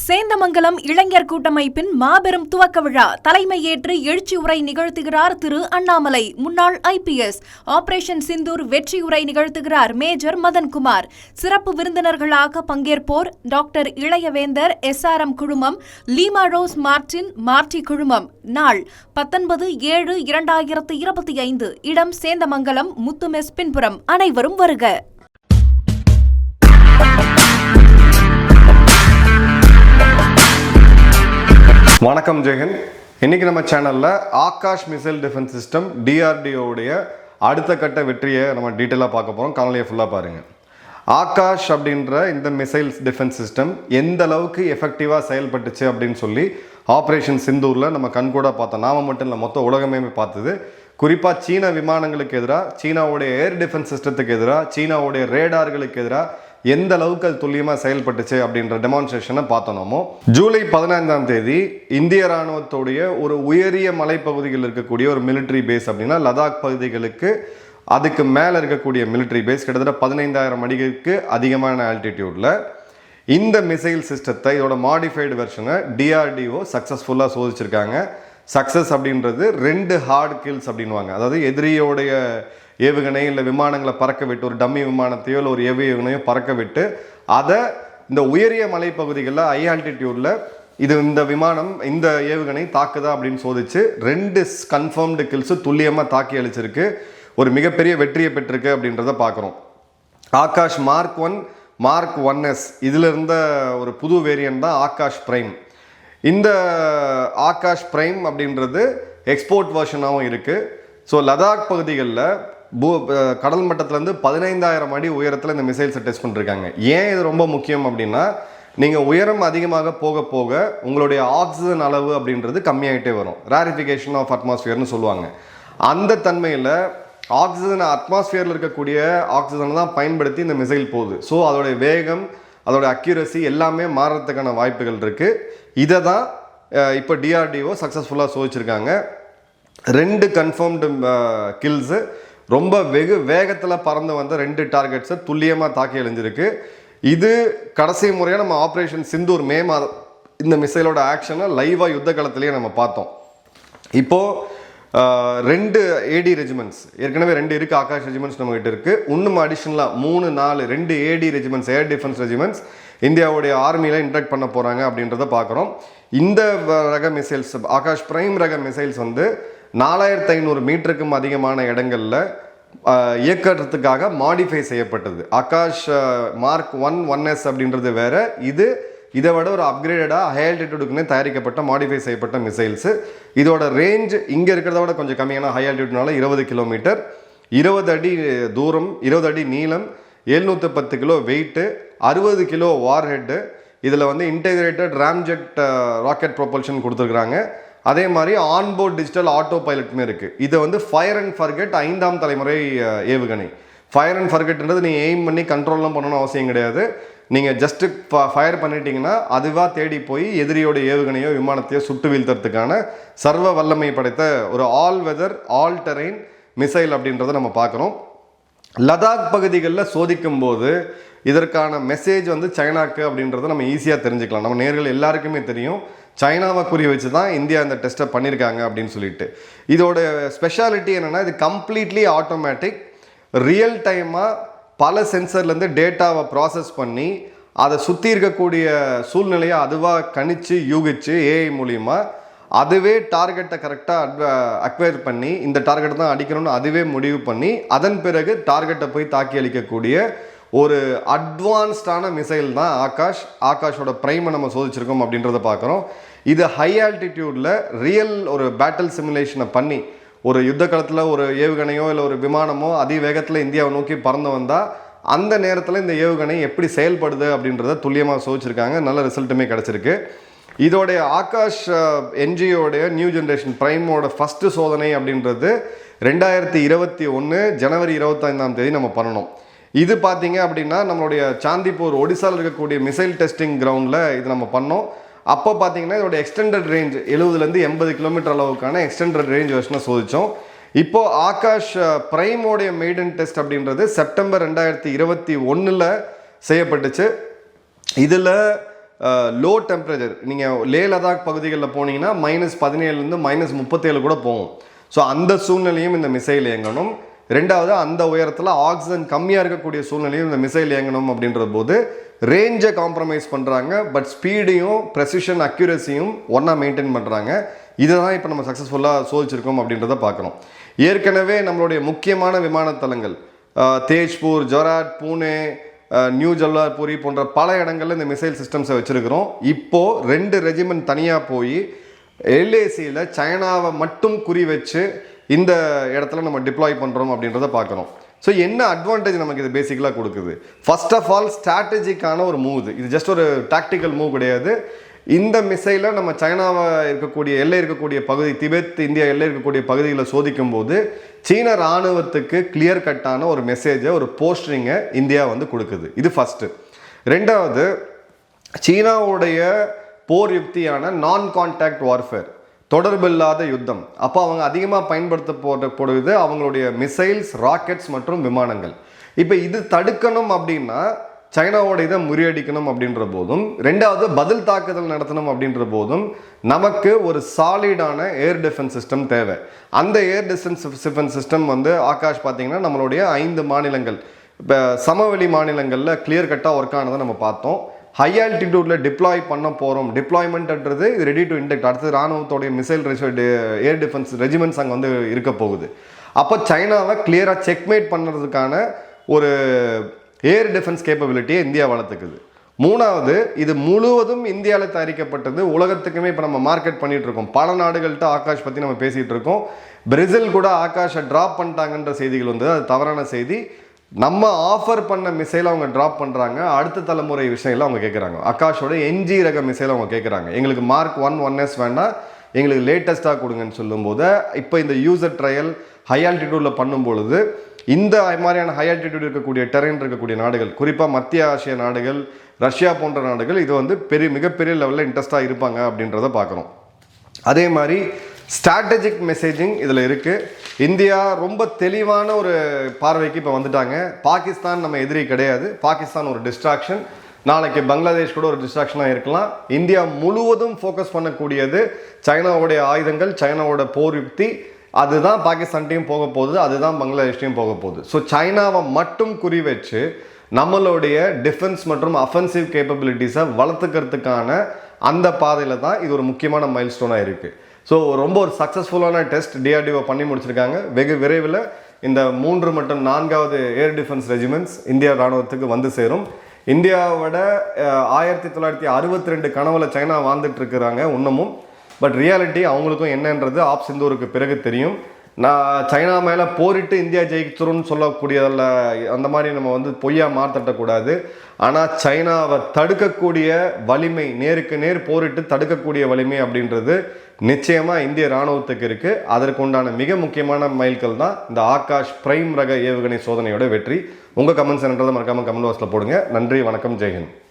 சேந்தமங்கலம் இளைஞர் கூட்டமைப்பின் மாபெரும் துவக்க விழா தலைமையேற்று எழுச்சி உரை நிகழ்த்துகிறார் திரு அண்ணாமலை. முன்னாள் ஐபிஎஸ் ஆபரேஷன் சிந்தூர் வெற்றி உரை நிகழ்த்துகிறார் மேஜர் மதன்குமார். சிறப்பு விருந்தினர்களாக பங்கேற்போர் டாக்டர் இளையவேந்தர் எஸ்ஆர்எம் குழுமம் லீமா ரோஸ் மார்டின் மார்டி குழுமம். நாள் பத்தொன்பது ஏழு இரண்டாயிரத்து இருபத்தி ஐந்து. இடம் சேந்தமங்கலம் முத்துமெஸ் பின்புறம். அனைவரும் வருக. வணக்கம் ஜெகன் இன்றைக்கி நம்ம சேனலில் ஆகாஷ் மிசைல் டிஃபென்ஸ் சிஸ்டம் டிஆர்டிஓடைய அடுத்த கட்ட வெற்றியை நம்ம டீட்டெயிலாக பார்க்க போகிறோம் காணொலியை ஃபுல்லாக பாருங்கள் ஆகாஷ் அப்படின்ற இந்த மிசைல்ஸ் டிஃபென்ஸ் சிஸ்டம் எந்த அளவுக்கு எஃபெக்டிவாக செயல்பட்டுச்சு அப்படின்னு சொல்லி ஆப்ரேஷன் சிந்தூரில் நம்ம கண்கூட பார்த்தோம். நாம மட்டும் இல்லை மொத்த உலகமே பார்த்தது. குறிப்பாக சீன விமானங்களுக்கு எதிராக சீனாவுடைய ஏர் டிஃபென்ஸ் சிஸ்டத்துக்கு எதிராக சீனாவுடைய ரேடார்களுக்கு எதிராக எந்த அளவுக்கு அது துல்லியமாக செயல்பட்டுச்சு அப்படின்ற டெமான்ஸ்ட்ரேஷனை பார்த்தோமோ ஜூலை பதினைந்தாம் தேதி இந்திய ராணுவத்துடைய ஒரு உயரிய மலைப்பகுதியில் இருக்கக்கூடிய ஒரு மிலிட்ரி பேஸ் அப்படின்னா லடாக் பகுதிகளுக்கு அதுக்கு மேலே இருக்கக்கூடிய மிலிட்ரி பேஸ் கிட்டத்தட்ட பதினைந்தாயிரம் அடிகளுக்கு அதிகமான ஆல்டிடியூடில் இந்த மிசைல் சிஸ்டத்தை இதோட மாடிஃபைடு வெர்ஷனை டிஆர்டிஓ சக்ஸஸ்ஃபுல்லாக சோதிச்சிருக்காங்க. சக்ஸஸ் அப்படின்றது ரெண்டு ஹார்ட் கில்ஸ் அப்படின்வாங்க அதாவது எதிரியோடைய ஏவுகணை இல்லை விமானங்களை பறக்க விட்டு ஒரு டம்மி விமானத்தையோ இல்லை ஒரு ஏவு ஏவுகணையோ பறக்க விட்டு அதை இந்த உயரிய மலைப்பகுதிகளில் ஹை ஆல்டிடியூடில் இது இந்த விமானம் இந்த ஏவுகணை தாக்குதா அப்படின்னு சோதிச்சு ரெண்டு கன்ஃபார்ம்டு கில்ஸு துல்லியமாக தாக்கி அழிச்சிருக்கு. ஒரு மிகப்பெரிய வெற்றியை பெற்றிருக்கு அப்படின்றத பார்க்குறோம். Akash mark one mark one S இதில் இருந்த ஒரு புது வேரியன்ட் தான் ஆகாஷ் பிரைம். இந்த ஆகாஷ் பிரைம் அப்படின்றது எக்ஸ்போர்ட் வெர்ஷனாகவும் இருக்குது ஸோ லடாக் பகுதிகளில் பூ கடல் மட்டத்திலேருந்து பதினைந்தாயிரம் அடி உயரத்தில் இந்த மிசைல்ஸை டெஸ்ட் பண்ணிருக்காங்க. ஏன் இது ரொம்ப முக்கியம் அப்படின்னா நீங்கள் உயரம் அதிகமாக போக போக உங்களுடைய ஆக்சிஜன் அளவு அப்படின்றது கம்மியாயிட்டே வரும். ரேரிஃபிகேஷன் ஆஃப் அட்மாஸ்ஃபியர்னு சொல்லுவாங்க. அந்த தன்மையில் ஆக்சிஜன் அட்மாஸ்ஃபியரில் இருக்கக்கூடிய ஆக்சிஜனை தான் பயன்படுத்தி இந்த மிசைல் போகுது. ஸோ அதோடைய வேகம் அதோட அக்யூரசி எல்லாமே மாறுறதுக்கான வாய்ப்புகள் இருக்குது இதை தான் இப்போ டிஆர்டிஓ சக்ஸஸ்ஃபுல்லாக சோதிச்சிருக்காங்க. ரெண்டு கன்ஃபார்ம்டு கில்ஸு ரொம்ப வெகு வேகத்தில் பறந்து வந்த ரெண்டு டார்கெட்ஸை துல்லியமாக தாக்கி எழுந்திருக்கு இது கடைசி முறையாக நம்ம ஆப்ரேஷன் சிந்தூர் மே மாதம் இந்த மிசைலோட ஆக்ஷனை லைவாக யுத்த காலத்திலேயே நம்ம பார்த்தோம். இப்போது ரெண்டு ஏடி ரெஜிமெண்ட்ஸ் ஏற்கனவே ரெண்டு இருக்குது ஆகாஷ் ரெஜிமெண்ட்ஸ் நம்மகிட்ட இருக்குது இன்னும் அடிஷ்னலாக மூணு நாலு ரெண்டு AD regiments air defence regiments இந்தியாவுடைய ஆர்மியில் இன்ட்ராக்ட் பண்ண போகிறாங்க அப்படின்றத பார்க்குறோம் இந்த ரக மிசைல்ஸ் ஆகாஷ் பிரைம் ரக மிசைல்ஸ் வந்து நாலாயிரத்து ஐநூறு மீட்டருக்கும் அதிகமான இடங்களில் ஆஹ், மாடிஃபை செய்யப்பட்டது. Akash mark one one S அப்படின்றது வேறு. இது இதை விட ஒரு அப்கிரேடடாக ஹை ஆல்டிடியூடுக்குன்னு தயாரிக்கப்பட்ட மாடிஃபை செய்யப்பட்ட மிசைல்ஸு இதோட ரேஞ்ச் இங்கே இருக்கிறத விட கொஞ்சம் கம்மியான ஹை ஆல்டிடியூட்னால இருபது கிலோமீட்டர் இருபது அடி தூரம் இருபது அடி நீளம் எழுநூற்றி பத்து கிலோ வெயிட்டு அறுபது கிலோ வார் ஹெட்டு இதில் வந்து இன்டெகிரேட்டட் ராம்ஜெட் ராக்கெட் ப்ரொபல்ஷன் கொடுத்துருக்குறாங்க. அதே மாதிரி ஆன்போர்ட் டிஜிட்டல் ஆட்டோ பைலட்டுமே இருக்குது இது வந்து ஃபயர் அண்ட் ஃபர்கெட் ஐந்தாம் தலைமுறை ஏவுகணை. ஃபயர் அண்ட் ஃபர்கெட்ன்றது நீ எய்ம் பண்ணி கண்ட்ரோல்லாம் பண்ணணும்னு அவசியம் கிடையாது. நீங்கள் ஜஸ்ட்டு ஃபயர் பண்ணிட்டீங்கன்னா அதுவாக தேடி போய் எதிரியோட ஏவுகணையோ விமானத்தையோ சுட்டு வீழ்த்துறதுக்கான சர்வ வல்லமை படைத்த ஒரு all weather all terrain missile அப்படின்றத நம்ம பார்க்குறோம். லடாக் பகுதிகளில் சோதிக்கும் போது இதற்கான மெசேஜ் வந்து சைனாக்கு அப்படின்றத நம்ம ஈஸியாக தெரிஞ்சுக்கலாம். நம்ம நேர்கள் எல்லாருக்குமே தெரியும். சைனாவை குறி வச்சு தான் இந்தியா இந்த டெஸ்ட்டை பண்ணியிருக்காங்க அப்படின்னு சொல்லிட்டு. இதோட ஸ்பெஷாலிட்டி என்னென்னா இது கம்ப்ளீட்லி ஆட்டோமேட்டிக் ரியல் டைமாக பல சென்சர்லேருந்து டேட்டாவை ப்ராசஸ் பண்ணி அதை சுற்றி இருக்கக்கூடிய சூழ்நிலையை அதுவாக கணிச்சு யூகிச்சு ஏஐ மூலிமா அதுவே டார்கெட்டை கரெக்டாக அக்வயர் பண்ணி இந்த டார்கெட்டை தான் அடிக்கணும்னு அதுவே முடிவு பண்ணி அதன் பிறகு டார்கெட்டை போய் தாக்கி அளிக்கக்கூடிய ஒரு அட்வான்ஸ்டான மிசைல் தான் ஆகாஷ். ஆகாஷோட ப்ரைமை நம்ம சோதிச்சிருக்கோம் அப்படின்றத பார்க்குறோம். இது ஹை ஆல்டிடியூடில் ரியல் ஒரு பேட்டில் சிமுலேஷனை பண்ணி ஒரு யுத்த காலத்தில் ஒரு ஏவுகணையோ இல்லை ஒரு விமானமோ அதிவேகத்தில் இந்தியாவை நோக்கி பறந்து வந்தால் அந்த நேரத்தில் இந்த ஏவுகணை எப்படி செயல்படுது அப்படின்றத துல்லியமாக சோதிச்சிருக்காங்க. நல்ல ரிசல்ட்டுமே கிடச்சிருக்கு. இதோடைய ஆகாஷ் என்ஜிஓடைய நியூ ஜென்ரேஷன் ப்ரைமோட ஃபஸ்ட்டு சோதனை அப்படின்றது ரெண்டாயிரத்தி இருபத்தி ஒன்று ஜனவரி இருபத்தைந்தாம் தேதி நம்ம பண்ணணும். இது பார்த்தீங்க அப்படின்னா நம்மளுடைய சாந்திப்பூர் ஒடிசாவில் இருக்கக்கூடிய மிசைல் டெஸ்டிங் கிரவுண்டில் இது நம்ம பண்ணோம். அப்போ பார்த்தீங்கன்னா இதோட எக்ஸ்டெண்டட் ரேஞ்ச் எழுபதுலேருந்து எண்பது கிலோமீட்டர் அளவுக்கான எக்ஸ்டெண்டட் ரேஞ்ச் வெர்ஷனை சோதித்தோம் இப்போது ஆகாஷ் ப்ரைமோடைய மெய்டன் டெஸ்ட் அப்படின்றது செப்டம்பர் ரெண்டாயிரத்தி இருபத்தி ஒன்றில் செய்யப்பட்டுச்சு. இதில் லோ டெம்பரேச்சர் நீங்கள் லே லதாக் பகுதிகளில் போனீங்கன்னா மைனஸ் பதினேழுலேருந்து மைனஸ் முப்பத்தேழு கூட போகும். ஸோ அந்த சூழ்நிலையும் இந்த மிசைல் இயங்கணும். ரெண்டாவது அந்த உயரத்தில் ஆக்சிஜன் கம்மியாக இருக்கக்கூடிய சூழ்நிலையும் இந்த மிசைல் இயங்கணும் அப்படின்ற போது ரேஞ்சை காம்ப்ரமைஸ் பண்ணுறாங்க பட் ஸ்பீடையும் ப்ரெசிஷன் அக்யூரஸியும் ஒன்றா மெயின்டைன் பண்ணுறாங்க இதை தான் இப்போ நம்ம சக்ஸஸ்ஃபுல்லாக சோதிச்சிருக்கோம் அப்படின்றத பார்க்குறோம் ஏற்கனவே நம்மளுடைய முக்கியமான விமானத்தலங்கள் தேஜ்பூர் ஜொராட் பூனே நியூ ஜல்லார்பூரி போன்ற பல இடங்களில் இந்த மிசைல் சிஸ்டம்ஸை வச்சுருக்கிறோம். இப்போது ரெண்டு ரெஜிமெண்ட் தனியாக போய் எல்ஏசியில் சைனாவை மட்டும் குறி வச்சு இந்த இடத்துல நம்ம டிப்ளாய் பண்ணுறோம் அப்படின்றத பார்க்குறோம் ஸோ என்ன அட்வான்டேஜ் நமக்கு இது பேசிக்கலாக கொடுக்குது? ஃபர்ஸ்ட் ஆஃப் ஆல் ஸ்ட்ராட்டஜிக்கான ஒரு மூவ் இது இது ஜஸ்ட் ஒரு டாக்டிக்கல் மூவ் கிடையாது. இந்த மிசைலை நம்ம சைனாவை இருக்கக்கூடிய எல்லை இருக்கக்கூடிய பகுதி திபெத் இந்தியா எல்லை இருக்கக்கூடிய பகுதிகளை சோதிக்கும் போது சீன ராணுவத்துக்கு கிளியர் கட்டான ஒரு மெசேஜை ஒரு போஸ்டரிங்கை இந்தியா வந்து கொடுக்குது. இது ஃபஸ்ட்டு ரெண்டாவது சீனாவுடைய போர் யுக்தியான நான் கான்டாக்ட் வார்ஃபேர் தொடர்பில்லாத யுத்தம். அப்போ அவங்க அதிகமாக பயன்படுத்த போட போடுவது அவங்களுடைய மிசைல்ஸ் ராக்கெட்ஸ் மற்றும் விமானங்கள். இப்போ இது தடுக்கணும் அப்படின்னா சைனாவோட இதை முறியடிக்கணும் அப்படின்ற போதும் ரெண்டாவது பதில் தாக்குதல் நடத்தணும் அப்படின்ற போதும் நமக்கு ஒரு சாலிடான ஏர் டிஃபென்ஸ் சிஸ்டம் தேவை. அந்த ஏர் டிஃபென்ஸ் டிஃபென்ஸ் சிஸ்டம் வந்து ஆகாஷ் பார்த்தீங்கன்னா நம்மளுடைய ஐந்து மாநிலங்கள் இப்போ சமவெளி மாநிலங்களில் கிளியர் கட்டாக ஒர்க் ஆனதை நம்ம பார்த்தோம். ஹை ஆல்டிடியூடில் டிப்ளாய் பண்ண போகிறோம் டிப்ளாய்மெண்ட்ன்றது இது ரெடி டு இன்டெக்ட் அடுத்து ராணுவத்தோடைய மிசைல் ஏர் டிஃபென்ஸ் ரெஜிமெண்ட்ஸ் அங்கே வந்து இருக்க போகுது. அப்போ சைனாவை கிளியராக செக்மேட் பண்ணுறதுக்கான ஒரு ஏர் டிஃபென்ஸ் கேப்பபிலிட்டியை இந்தியா வளர்த்துக்குது. மூணாவது இது முழுவதும் இந்தியாவில் தயாரிக்கப்பட்டது உலகத்துக்குமே இப்போ நம்ம மார்க்கெட் பண்ணிட்டு இருக்கோம். பல நாடுகள்கிட்ட ஆகாஷ் பற்றி நம்ம பேசிகிட்டு இருக்கோம். பிரேசில் கூட ஆகாஷை ட்ராப் பண்ணிட்டாங்கன்ற செய்திகள் வந்தது. அது தவறான செய்தி. நம்ம ஆஃபர் பண்ண மிசைலை அவங்க ட்ராப் பண்ணுறாங்க அடுத்த தலைமுறை விஷயம்ல அவங்க கேட்குறாங்க ஆகாஷோட என்ஜி ரக மிசைலை அவங்க கேட்குறாங்க எங்களுக்கு மார்க் ஒன் ஒன் எஸ் வேண்டாம். எங்களுக்கு லேட்டஸ்ட்டாக கொடுங்கன்னு சொல்லும்போது இப்போ இந்த யூசர் ட்ரையல் ஹை ஆல்டிடியூடில் பண்ணும் பொழுது இந்த மாதிரியான ஹை ஆல்டிடியூட் இருக்கக்கூடிய டெரன் இருக்கக்கூடிய நாடுகள் குறிப்பாக மத்திய ஆசிய நாடுகள் ரஷ்யா போன்ற நாடுகள் இது வந்து பெரிய மிகப்பெரிய லெவலில் இன்ட்ரெஸ்ட்டாக இருப்பாங்க அப்படின்றத பார்க்குறோம். அதே மாதிரி ஸ்ட்ராட்டஜிக் மெசேஜிங் இதில் இருக்குது இந்தியா ரொம்ப தெளிவான ஒரு பார்வைக்கு இப்போ வந்துட்டாங்க. பாகிஸ்தான் நம்ம எதிரி கிடையாது. பாகிஸ்தான் ஒரு டிஸ்ட்ராக்ஷன் நாளைக்கு பங்களாதேஷ் கூட ஒரு டிஸ்ட்ராக்ஷனாக இருக்கலாம். இந்தியா முழுவதும் ஃபோக்கஸ் பண்ணக்கூடியது சைனாவுடைய ஆயுதங்கள் சைனாவோட போர் யுக்தி. அதுதான் பாகிஸ்தான்ட்டையும் போக போகுது அதுதான் பங்களாதேஷ்டையும் போக போகுது. ஸோ சைனாவை மட்டும் குறி வச்சு நம்மளுடைய டிஃபென்ஸ் மற்றும் அஃபென்சிவ் கேப்பபிலிட்டிஸை வளர்த்துக்கிறதுக்கான அந்த பாதையில் தான் இது ஒரு முக்கியமான மைல்ஸ்டோனாக இருக்குது ஸோ ரொம்ப ஒரு சக்ஸஸ்ஃபுல்லான டெஸ்ட் டிஆர்டிஓ பண்ணி முடிச்சிருக்காங்க. வெகு விரைவில் இந்த மூன்று மற்றும் நான்காவது ஏர் டிஃபென்ஸ் ரெஜிமெண்ட்ஸ் இந்தியா ராணுவத்துக்கு வந்து சேரும். இந்தியாவோட ஆயிரத்தி தொள்ளாயிரத்தி அறுபத்தி ரெண்டு கனவுல சைனா வாழ்ந்துட்டு இருக்கிறாங்க இன்னமும் பட் ரியாலிட்டி அவங்களுக்கும் என்னன்றது ஆப் சிந்தூருக்கு பிறகு தெரியும். நான் சைனா மேலே போரிட்டு இந்தியா ஜெயிச்சிரும்னு சொல்லக்கூடியதில் அந்த மாதிரி நம்ம வந்து பொய்யா மாற்றட்டக்கூடாது ஆனால் சைனாவை தடுக்கக்கூடிய வலிமை நேருக்கு நேர் போரிட்டு தடுக்கக்கூடிய வலிமை அப்படின்றது நிச்சயமாக இந்திய ராணுவத்துக்கு இருக்குது அதற்கு உண்டான மிக முக்கியமான மைல்கல் தான் இந்த ஆகாஷ் பிரைம் ரக ஏவுகணை சோதனையோட வெற்றி. உங்கள் கமெண்ட்ஸ் என்றதை மறக்காமல் கமெண்ட் பாக்ஸில் போடுங்க. நன்றி வணக்கம் ஜெய்ஹிந்த்